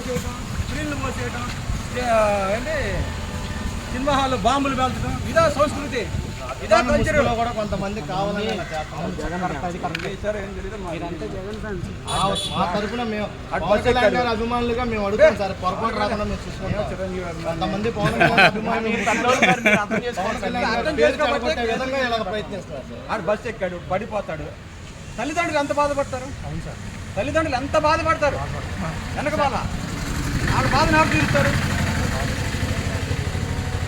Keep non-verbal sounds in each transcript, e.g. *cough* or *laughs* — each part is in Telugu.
చేయటం స్క్రీన్లు మోసేయటం ఏంటి సినిమా హాల్లో బాంబులు పేల్చడం ఇదా సంస్కృతి ఇదా కల్చర్ కూడా కొంతమంది కావాలని మా తరపున మేము అభిమానులుగా మేము అడుగుతాం సార్. పొరపాటు రాకుండా మేము చూసుకుంటాం. కొంతమంది పవన్ కళ్యాణ్ *laughs* అభిమానులు పవన్ కళ్యాణ్ గారి అర్థం పేరు చేసుకోబట్టే చెడగొట్టే విధంగా ఇలా ప్రయత్నిస్తున్నారు సార్. ఆడు బస్సు ఎక్కాడు పడిపోతాడు. తల్లిదండ్రులు ఎంత బాధపడతారు? అవును సార్. తల్లిదండ్రులు ఎంత బాధపడతారు? వెనక బాధ. వాళ్ళ బాధ నాకు తీరుస్తారు.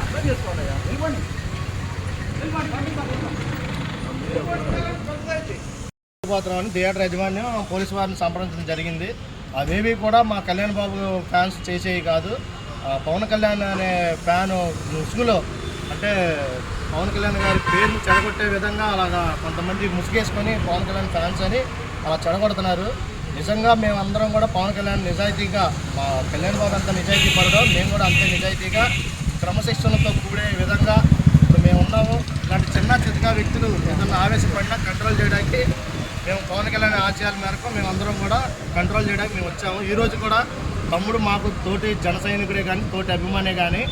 అర్థం చేసుకోవాలి వెళ్ళిపోండి పోతున్నామని థియేటర్ యాజమాన్యం పోలీసు వారిని సంప్రదించడం జరిగింది. అవేవి కూడా మా కళ్యాణ్ బాబు ఫ్యాన్స్ చేసేవి కాదు. పవన్ కళ్యాణ్ అనే ఫ్యాన్ ముసుగులో అంటే పవన్ కళ్యాణ్ గారి పేరుని చెడగొట్టే విధంగా అలాగా కొంతమంది ముసుగేసుకొని పవన్ కళ్యాణ్ ఫ్యాన్స్ అని అలా చెడగొడుతున్నారు. నిజంగా మేమందరం కూడా పవన్ కళ్యాణ్ నిజాయితీగా మా కళ్యాణ్ బాబు అంత నిజాయితీ పడడం మేము కూడా అంతే నిజాయితీగా క్రమశిక్షణతో కూడే విధంగా ఇప్పుడు మేము ఉన్నాము. ఇలాంటి చిన్న చిన్నగా వ్యక్తులు ఏదైనా ఆవేశపడినా కంట్రోల్ చేయడానికి మేము పవన్ కళ్యాణ్ ఆశయాల మేరకు మేము అందరం కూడా కంట్రోల్ చేయడానికి మేము వచ్చాము. ఈరోజు కూడా తమ్ముడు మాకు తోటి జన సైనికుడే కానీ తోటి అభిమానే కానీ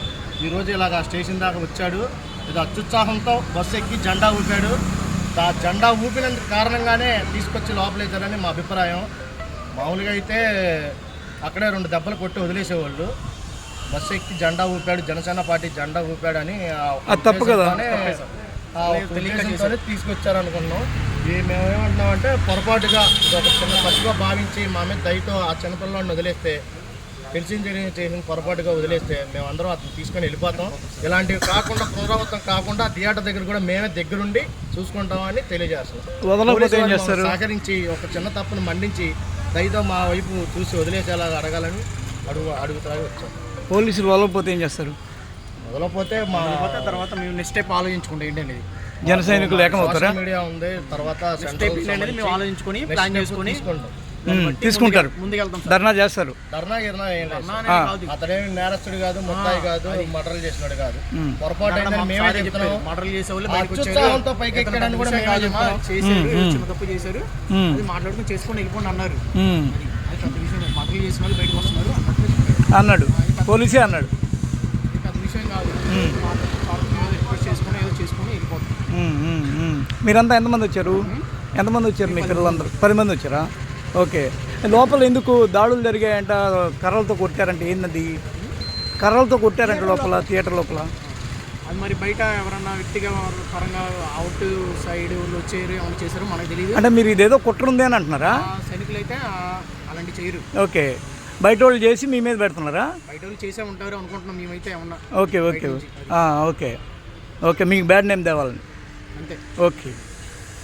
ఈరోజు ఇలాగ స్టేషన్ దాకా వచ్చాడు. ఇది అత్యుత్సాహంతో బస్సు ఎక్కి జెండా ఊపాడు. ఆ జెండా ఊపినందుకు కారణంగానే తీసుకొచ్చి లోపలేశారని మా అభిప్రాయం. మామూలుగా అయితే అక్కడే రెండు దెబ్బలు కొట్టి వదిలేసేవాళ్ళు. బస్సు ఎక్కి జెండా ఊపాడు జనసేన పార్టీ జెండా ఊపాడని తప్పు కదా? ఉద్దేశంతోనే, ఆ ఒక ఉద్దేశంతోనే తీసుకొచ్చారు అనుకున్నాం ఇది మేము ఏమంటున్నామంటే పొరపాటుగా ఒక చిన్న తప్పుగా భావించి మా మీద దయతో ఆ చిన్నపిల్లని వదిలేస్తే తెలిసిన తెలియని చేసిన పొరపాటుగా వదిలేస్తే మేమందరం అతను తీసుకొని వెళ్ళిపోతాం. ఇలాంటివి కాకుండా పునరావృతం కాకుండా థియేటర్ దగ్గర కూడా మేమే దగ్గరుండి చూసుకుంటామని మమ్మల్ని సహకరించి ఒక చిన్న తప్పును మండించి దయతో మా వైపు చూసి వదిలేసేలా అడగాలని అడుగు అడుగుతా వచ్చాం. పోలీసులు వదలకపోతే ఏం చేస్తారు? మొదలపోతే మా తర్వాత మేము నెక్స్ట్ స్టెప్ ఆలోచించుకుంటాం ఏంటండి జన సైనికులు ఏకమవుతారా? సోషల్ మీడియా ఉంది తర్వాత స్టెప్ సెంట్రల్ అనేది మేము ఆలోచించుకొని ప్లాన్ చేసుకొని తీసుకుంటారు. ధర్నా చేస్తారు. ధర్నా కాదు. అతడేమి నేరస్తుడు కాదు ముద్దాయి కాదు మర్డర్లు చేసినాడు కాదు. ఉమ్. పొరపాటు అయిందని మేమే చెప్తున్నాం. మర్డర్లు కూడా చెప్తాం. చేశారు. చిన్న తప్పు చేశారు. అది మాట్లాడుకుని చేసుకొని వెళ్ళిపోండి అన్నారు. మర్డర్లు చేసిన వాళ్ళు బయటకు వస్తున్నారు అన్నాడు. పోలీసే అన్నాడు. విషయం కాదు. ఉమ్. రిక్వెస్ట్ చేసుకొని ఏదో చేసుకొని వెళ్ళిపోతాం. మీరంతా ఎంతమంది వచ్చారు? ఎంతమంది వచ్చారు మీ పిల్లలందరూ? పది మంది వచ్చారా? ఓకే. లోపల ఎందుకు దాడులు జరిగాయంట? కర్రలతో కొట్టారంటే. ఏంటది కర్రలతో కొట్టారంట లోపల థియేటర్ లోపల. అది మరి బయట ఎవరన్నా వ్యక్తిగా పరంగా అవుట్ సైడ్ వచ్చారు ఏమైనా చేశారు మనకు తెలియదు అంటే మీరు ఇదేదో కుట్ర ఉంది అని అంటున్నారా? సైనికులు అయితే అలాంటి చేయరు. ఓకే. బయట వాళ్ళు చేసి మీ మీద పెడుతున్నారా? బయట వాళ్ళు చేసే ఉంటారు అనుకుంటున్నాం మేమైతే ఏమన్నా. Okay okay. ఓకే. ఓకే మీకు బ్యాడ్ నేమ్ తేవాలని అంతే. ఓకే.